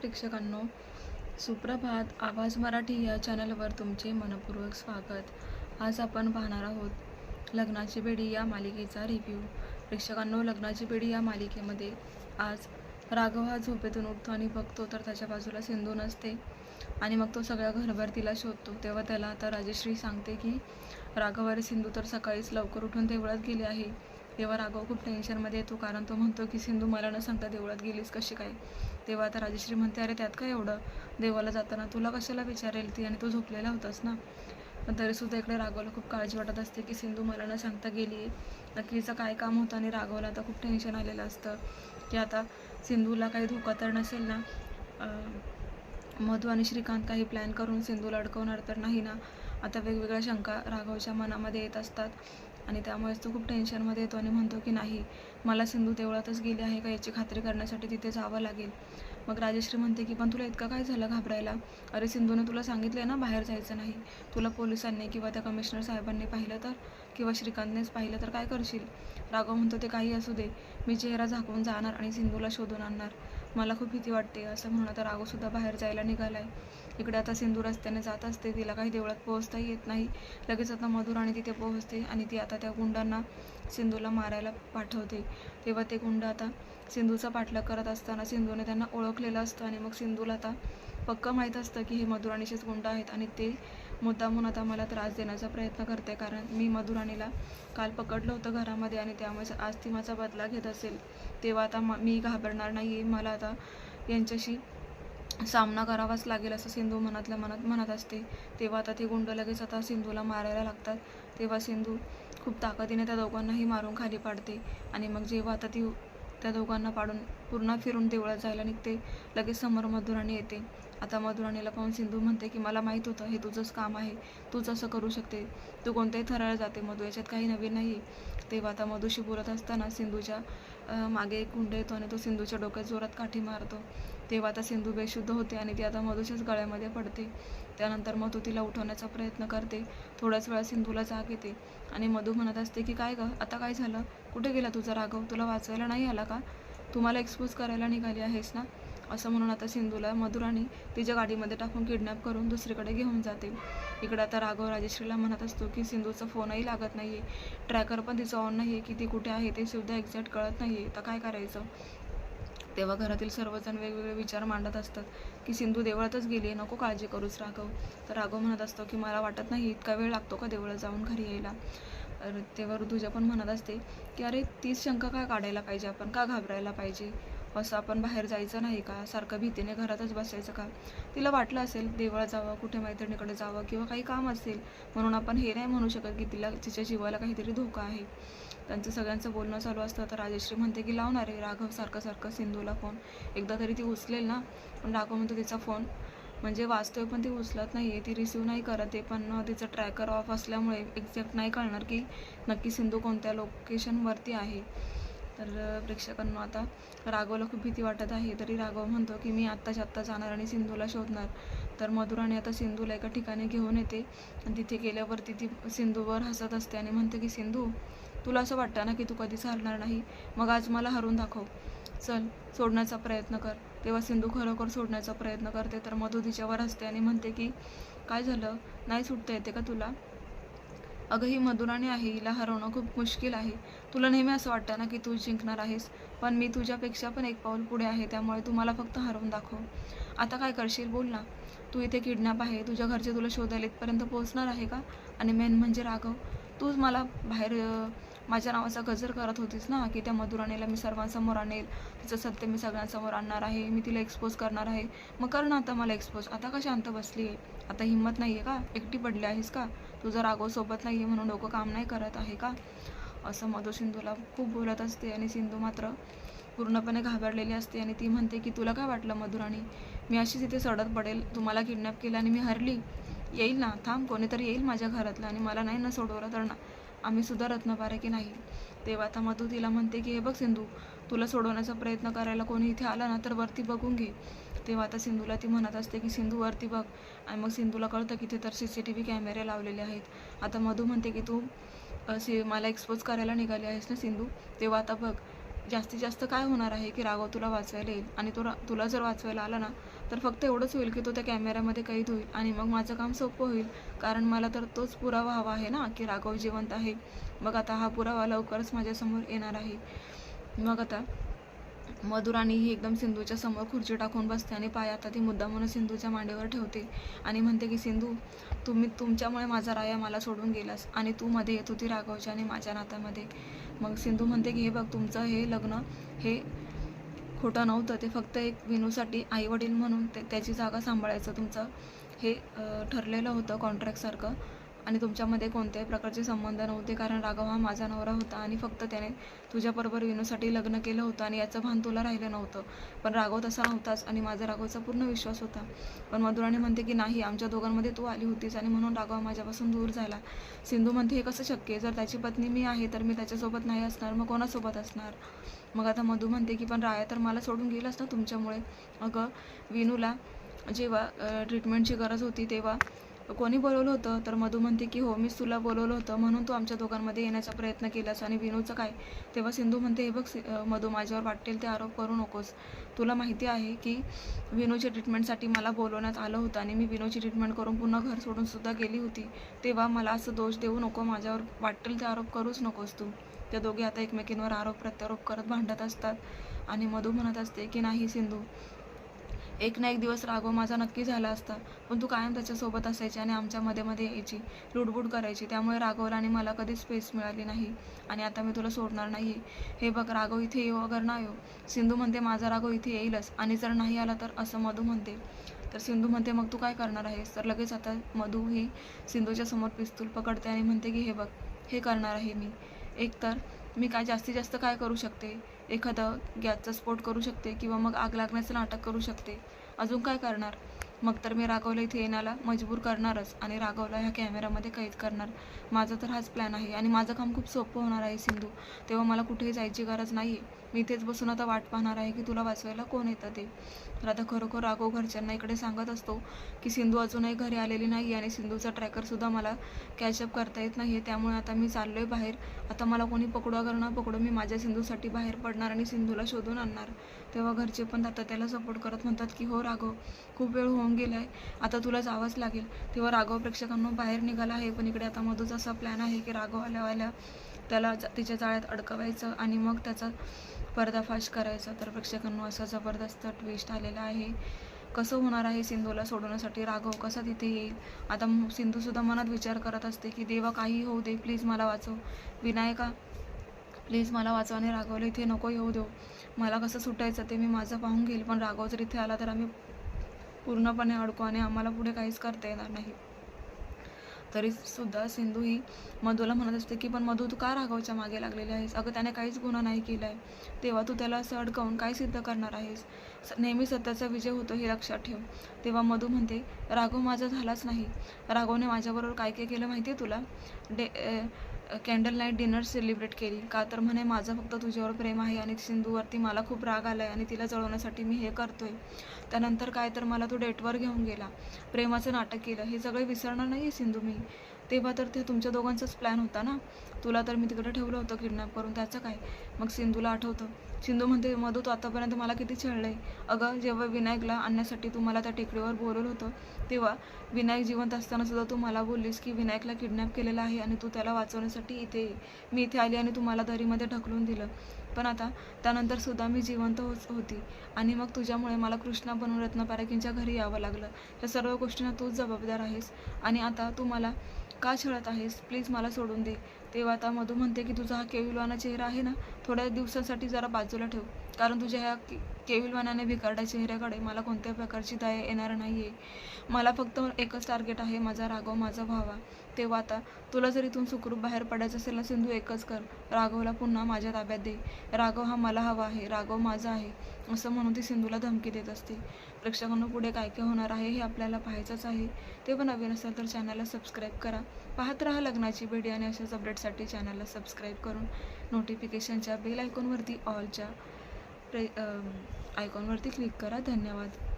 प्रेक्षकांनो सुप्रभात. आवाज मराठी या चॅनलवर तुमचे मनपूर्वक स्वागत. आज आपण पाहणार आहोत लग्नाची बेडी या मालिकेचा रिव्ह्यू प्रेक्षकांनो लग्नाची बेडी या मालिकेमध्ये आज राघव हा झोपेतून उठतो आणि बघतो तर त्याच्या बाजूला सिंधू नसते. आणि मग तो सगळ्या घरभर तिला शोधतो. तेव्हा त्याला आता राजश्री सांगते की राघव आणि सिंधू तर सकाळीच लवकर उठून देवळात गेले आहे. तेव्हा राघव खूप टेन्शनमध्ये येतो. कारण तो म्हणतो की सिंधू मला न सांगता देवळात गेलीस कशी काय? तेव्हा आता राजश्री म्हणते अरे त्यात काय एवढं? देवाला जाताना तुला कशाला विचारेल ती? आणि तू झोपलेला होतास ना? पण तरीसुद्धा इकडे राघवला खूप काळजी वाटत असते की सिंधू मला न सांगता गेली आहे नक्कीचं काय काम होतं आणि राघवला आता खूप टेन्शन आलेलं असतं की आता सिंधूला काही धोका तर नसेल ना? मधू आणि श्रीकांत काही प्लॅन करून सिंधूला अडकवणार तर नाही ना? आता वेगवेगळ्या शंका राघवच्या मनामध्ये येत असतात. आणि त्यामुळेच तो खूप टेन्शनमध्ये येतो आणि म्हणतो की नाही मला सिंधू देवळातच गेली आहे का याची खात्री करण्यासाठी तिथे जावं लागेल. मग राजश्री म्हणते की पण तुला इतकं काय झालं घाबरायला? अरे सिंधूने तुला सांगितलं ना बाहेर जायचं नाही. तुला पोलिसांनी किंवा त्या कमिशनर साहेबांनी पाहिलं तर किंवा श्रीकांतनेच पाहिलं तर काय करशील? राघव म्हणतो ते काही असू दे. मी चेहरा झाकून जाणार आणि सिंधूला शोधून आणणार. मला खूप भीती वाटते असं म्हणून आता राघवसुद्धा बाहेर जायला निघालाय. इकडे आता सिंधू रस्त्याने जात असते. तिला काही देवळात पोहोचताही येत नाही. लगेच आता मधुर आणि तिथे पोहोचते आणि ती आता त्या गुंडांना सिंधूला मारायला पाठवते. तेव्हा ते गुंड आता सिंधूचा पाठलाग करत असताना सिंधूने त्यांना ओळखलेलं असतं आणि मग सिंधूला आता पक्क माहीत असतं की हे मधुराणीचेच गुंड आहेत आणि ते मुद्दामून आता मला त्रास देण्याचा प्रयत्न करते कारण मी मधुराणीला काल पकडलं होतं घरामध्ये आणि त्यामुळे आज ती माझा बदला घेत असेल. तेव्हा आता म मी घाबरणार नाही मला आता यांच्याशी सामना करावाच लागेल असं सिंधू मनातल्या मनात म्हणत असते. तेव्हा आता ते गुंड लगेच आता सिंधूला मारायला लागतात. तेव्हा सिंधू खूप ताकदीने त्या दोघांनाही मारून खाली पाडते आणि मग जेव्हा आता ती त्या दोघांना पाडून पूर्ण फिरून देवळात जायला निघते लगेच समोर मधुराणी येते. आता मधुराणीला पाहून सिंधू म्हणते की मला माहीत होतं हे तुझंच काम आहे. तूच असं करू शकते. तू कोणत्याही थराला जाते. मधू याच्यात काही नवीन नाही. तेव्हा आता मधूशी बोलत असताना सिंधूच्या मागे एक गुंड येतो आणि तो सिंधूच्या डोक्यात जोरात काठी मारतो. तेव्हा आता सिंधू बेशुद्ध होते आणि ती आता मधूच्याच गळ्यामध्ये पडते. त्यानंतर मधू तिला उठवण्याचा प्रयत्न करते. थोड्याच वेळा सिंधूला जाग येते आणि मधू म्हणत असते की काय गं? आता काय झालं? कुठे गेला तुझा राघव? तुला वाचवायला नाही आला का? तुम्हाला एक्सपोज करायला निघाली आहेस ना? असं म्हणून आता सिंधूला मधुराणी तिच्या गाडीमध्ये टाकून किडनॅप करून दुसरीकडे घेऊन जाते. इकडं आता राघव राजेश्रीला म्हणत असतो की सिंधूचा फोनही लागत नाही आहे ट्रॅकर पण तिचं ऑन नाही आहे की ती कुठे आहे ते सुद्धा एक्झॅक्ट कळत नाही आहे तर काय करायचं? तेव्हा घरातील सर्वजण वेगवेगळे विचार मांडत असतात की सिंधू देवळातच गेली नको काळजी करूच राघव. तर राघव म्हणत असतो की मला वाटत नाही इतका वेळ लागतो का देवळात जाऊन घरी यायला? तेव्हा ऋतुजा पण म्हणत असते की अरे तीच शंका का काढायला पाहिजे? आपण का घाबरायला पाहिजे? असं आपण बाहेर जायचं नाही का? सारखं भीतीने घरातच बसायचं का? तिला वाटलं असेल देवळात जावं कुठे मैत्रिणीकडे जावं किंवा काही काम असेल म्हणून आपण हे नाही म्हणू शकत की तिला तिच्या जीवाला काहीतरी धोका आहे. त्यांचं सगळ्यांचं बोलणं चालू असतं. तर राजश्री म्हणते की लावणार आहे राघव सारखं सारखं सिंधूला फोन एकदा तरी ती उचलेल ना? पण राघव म्हणतो तिचा फोन म्हणजे वाचतोय पण ती उचलत नाही आहे ती रिसिव्ह नाही करत आहे. पण तिचं ट्रॅकर ऑफ असल्यामुळे एक्झॅक्ट नाही कळणार की नक्की सिंधू कोणत्या लोकेशनवरती आहे. तर प्रेक्षकांना आता राघवला खूप भीती वाटत आहे. तरी राघव म्हणतो की मी आत्ताच्या आत्ता जाणार आणि सिंधूला शोधणार. तर मधुराने आता सिंधूला एका ठिकाणी घेऊन येते. आणि तिथे गेल्यावरती ती सिंधूवर हसत असते आणि म्हणते की सिंधू तुला असं वाटतं ना की तू कधीच हरणार नाही? मग आज मला हरून दाखव. चल सोडण्याचा प्रयत्न कर. तेव्हा सिंधू खरोखर सोडण्याचा प्रयत्न करते. तर मधु तिच्यावर हसते आणि म्हणते की काय झालं? नाही सुटता येते का तुला? अगं ही मधुराणी आहे हिला हरवणं खूप मुश्किल आहे. तुला नेहमी असं वाटतं ना की तू जिंकणार आहेस पण मी तुझ्यापेक्षा पण एक पाऊल पुढे आहे त्यामुळे तू मला फक्त हरवून दाखव. आता काय करशील बोल ना. तू इथे किडनॅप आहे तुझ्या घरचे तुला शोधायला इथपर्यंत पोहोचणार आहे का? आणि मेन म्हणजे राघव तूच मला बाहेर माझ्या नावाचा गजर करत होतीस ना की त्या मधुराणीला मी सर्वांसमोर आणेल. तिचं सत्य मी सगळ्यांसमोर आणणार आहे. मी तिला एक्सपोज करणार आहे. मग कर ना आता मला एक्सपोज आता का शांत बसली आहे? आता हिंमत नाही आहे का? एकटी पडली आहेस का? तुझं राघव सोबत नाही आहे म्हणून डोकं काम नाही करत आहे का? असं मधु सिंधूला खूप बोलत असते आणि सिंधू मात्र पूर्णपणे घाबरलेली असते आणि ती म्हणते की तुला काय वाटलं मधुराणी? मी अशीच इथे सडत पडेल. तुम्हाला किडनॅप केलं आणि मी हरली. येईल ना? थांब. कोणीतरी येईल माझ्या घरातलं आणि मला नाही ना सोडवलं तर ना. आम्ही सुद्धा रत्नपारे की नाही? तेव्हा आता मधू तिला म्हणते की हे बघ सिंधू तुला सोडवण्याचा प्रयत्न करायला कोणी इथे आला ना तर वरती बघून घे. तेव्हा आता सिंधूला ती म्हणत असते की सिंधू वरती बघ. आणि मग सिंधूला कळतं की तिथे तर सी सी टी व्ही कॅमेरे लावलेले आहेत. आता मधू म्हणते की तू सी मला एक्सपोज करायला निघाली आहेस ना सिंधू? तेव्हा आता बघ जास्तीत जास्त काय होणार आहे की राघव तुला वाचवायला येईल? आणि तो तुला जर वाचवायला आला ना तर फक्त एवढंच होईल की तो त्या कॅमेऱ्यामध्ये कैद होईल आणि मग माझं काम सोपं होईल. कारण मला तर तोच पुरावा हवा आहे ना की राघव जिवंत आहे. मग आता हा पुरावा लवकरच माझ्यासमोर येणार आहे. मग आता मधुराणी ही एकदम सिंधूच्या समोर खुर्ची टाकून बसते आणि पाय आता ती मुद्दा म्हणून सिंधूच्या मांडीवर ठेवते. आणि म्हणते की सिंधू तुम्ही तुमच्यामुळे माझा राया मला सोडून गेलास आणि तू मध्ये येत होती राघवच्या आणि माझ्या नात्यामध्ये. मग सिंधू म्हणते की हे बघ तुमचं हे लग्न हे खोटं नव्हतं ते फक्त एक विनूसाठी आईवडील म्हणून ते त्याची जागा सांभाळायचं तुमचं हे ठरलेलं होतं कॉन्ट्रॅक्टसारखं आणि तुमच्यामध्ये कोणत्याही प्रकारचे संबंध नव्हते कारण राघव हा माझा नवरा होता आणि फक्त त्याने तुझ्याबरोबर विनूसाठी लग्न केलं होतं आणि याचं भान तुला राहिलं नव्हतं. पण राघव तसा नव्हताच आणि माझा राघवचा पूर्ण विश्वास होता. पण मधुराणी म्हणते की नाही आमच्या दोघांमध्ये तू आली होतीस आणि म्हणून राघव माझ्यापासून दूर झाला. सिंधू म्हणते हे कसं शक्य आहे? जर त्याची पत्नी मी आहे तर मी त्याच्यासोबत नाही असणार. मग कोणासोबत असणार? मग आता मधू म्हणते की पण राया तर मला सोडून गेलंच ना तुमच्यामुळे? अगं विनूला जेव्हा ट्रीटमेंटची गरज होती तेव्हा कोणी बोलवलं होतं तर मधू म्हणते की हो मीच तुला बोलवलं होतं. म्हणून तू आमच्या दोघांमध्ये येण्याचा प्रयत्न केलास. आणि विनूचं काय? तेव्हा सिंधू म्हणते हे बघ सि- मधू माझ्यावर वाटेल ते आरोप करू नकोस. तुला माहिती आहे की विनूच्या ट्रीटमेंटसाठी मला बोलवण्यात आलं होतं आणि मी विनूची ट्रीटमेंट करून पुन्हा घर सोडून सुद्धा गेली होती. तेव्हा मला असं दोष देऊ नको माझ्यावर वाटेल ते आरोप करूच नकोस तू. त्या दोघे आता एकमेकींवर आरोप प्रत्यारोप करत भांडत असतात. आणि मधू म्हणत असते की नाही सिंधू एक ना एक दिवस राघव माझा नक्की झाला असता. पण तू कायम त्याच्यासोबत असायची आणि आमच्या मध्ये मध्ये यायची. लुडबुड करायची. त्यामुळे राघवला आणि मला कधी स्पेस मिळाली नाही. आणि आता मी तुला सोडणार नाही हे बघ राघव इथे येऊ अगर ना येऊ. सिंधू म्हणते माझा राघव इथे येईलच. आणि जर नाही आला तर असं मधू म्हणते. तर सिंधू म्हणते मग तू काय करणार आहेस? तर लगेच आता मधू ही सिंधूच्या समोर पिस्तूल पकडते आणि म्हणते की हे बघ हे करणार आहे मी. एकतर मी काय जास्तीत जास्त काय करू शकते? एखादं गॅसचा स्फोट करू शकते किंवा मग आग लागण्याचं नाटक करू शकते. अजून काय करणार? मग तर मी राघवला इथे येण्याला मजबूर करणारच आणि राघवला ह्या कॅमेऱ्यामध्ये कैद करणार. माझा तर हाच प्लॅन आहे आणि माझं काम खूप सोपं होणार आहे सिंधू. तेव्हा मला कुठेही जायची गरज नाही आहे मी इथेच बसून आता वाट पाहणार आहे की तुला वाचवायला कोण येतं ते. तर आता खरोखर राघव घरच्यांना इकडे सांगत असतो की सिंधू अजूनही घरी आलेली नाही आणि सिंधूचा ट्रॅकरसुद्धा मला कॅचअप करता येत नाही आहे त्यामुळे आता मी चाललो आहे बाहेर. आता मला कोणी पकडू अगर ना पकडू मी माझ्या सिंधूसाठी बाहेर पडणार आणि सिंधूला शोधून आणणार. तेव्हा घरचे पण आता त्याला सपोर्ट करत म्हणतात की हो राघव खूप वेळ होऊन गेला आहे आता तुला जावंच लागेल. तेव्हा राघव प्रेक्षकांना बाहेर निघाला आहे. पण इकडे आता मधूच असा प्लॅन आहे की राघव आल्या त्याला तिच्या जाळ्यात अडकवायचं आणि मग त्याचा पर्दाफाश करायचा तर प्रेक्षकांना असा जबरदस्त ट्विस्ट आलेला आहे. कसं होणार आहे सिंधूला सोडवण्यासाठी? राघव कसा तिथे येईल? आता सिंधूसुद्धा मनात विचार करत असते की देवा काही होऊ दे. प्लीज मला वाचव. विनायका प्लीज मला वाचव आणि राघवला इथे नको येऊ देऊ. मला कसं सुटायचं ते मी माझं पाहून घेईल. पण राघव जर इथे आला तर आम्ही पूर्णपणे अडकू आणि आम्हाला पुढे काहीच करता येणार नाही. तरी सुद्धा सिंधू ही मधूला म्हणत असते की पण मधू तू का राघवच्या मागे लागलेली आहेस? अगं त्याने काहीच गुन्हा नाही केला आहे तेव्हा तू त्याला असं अडकवून काय सिद्ध करणार आहेस? स- नेहमी सत्याचा विजय होतो हे लक्षात ठेव. तेव्हा मधू म्हणते राघव माझा झालाच नाही. राघवने माझ्याबरोबर काय काय केलं माहिती आहे तुला? Day candle night dinner celebrate केली. का तर म्हणे माझं फक्त तुझ्यावर प्रेम आहे आणि सिंधूवरती मला खूप राग आला आहे आणि तिला जळवण्यासाठी मी हे करतोय. त्यानंतर काय तर मला तो डेटवर घेऊन गेला. प्रेमाचं नाटक केलं. हे सगळं विसरणार नाही आहे सिंधू मी. तेव्हा तर ते तुमच्या दोघांचाच प्लॅन होता ना? तुला तर मी तिकडे ठेवलं होतं किडनॅप करून त्याचं काय? मग सिंधूला आठवतं. सिंधू म्हणते मधू तू आतापर्यंत मला किती छळलंय अगं जेव्हा विनायकला आणण्यासाठी तू मला त्या टेकडीवर बोलवलं होतं तेव्हा विनायक जिवंत असताना सुद्धा तू मला बोललीस की विनायकला किडनॅप केलेला आहे आणि तू त्याला वाचवण्यासाठी इथे ये. मी इथे आली आणि तू मला दरीमध्ये ढकलून दिलं. पण आता त्यानंतर सुद्धा मी जिवंत होच होती आणि मग तुझ्यामुळे मला कृष्णा बनून रत्नपारखींच्या घरी यावं लागलं. या सर्व गोष्टींना तूच जबाबदार आहेस आणि आता तू मला का छळत आहेस? प्लीज मला सोडून दे. तेव्हा आता मधू म्हणते की तुझा हा केविलवाना चेहरा आहे ना थोड्या दिवसांसाठी जरा बाजूला ठेव. कारण तुझ्या ह्या के- केविलवानाने भिकारड्या चेहऱ्याकडे मला कोणत्या प्रकारची दया येणार नाही आहे मला फक्त एकच टार्गेट आहे माझा राघव माझा भावा. तेव्हा आता तुला जर इथून सुखरूप बाहेर पडायचं असेल ना सिंधू एकच कर. राघवला पुन्हा माझ्या ताब्यात दे. राघव हा मला हवा आहे. राघव माझा आहे. असं म्हणून ती सिंधूला धमकी देत असते. प्रेक्षकांना पुढे काय काय होणार आहे हे आपल्याला पाहायचंच आहे. ते पण नवीन असेल तर चॅनलला सबस्क्राईब करा. पाहत राहा लग्नाची बेडी आणि अशाच अपडेटसाठी चॅनलला सबस्क्राईब करून नोटिफिकेशनच्या बेल आयकॉनवरती ऑलच्या प्रे आयकॉनवरती क्लिक करा. धन्यवाद.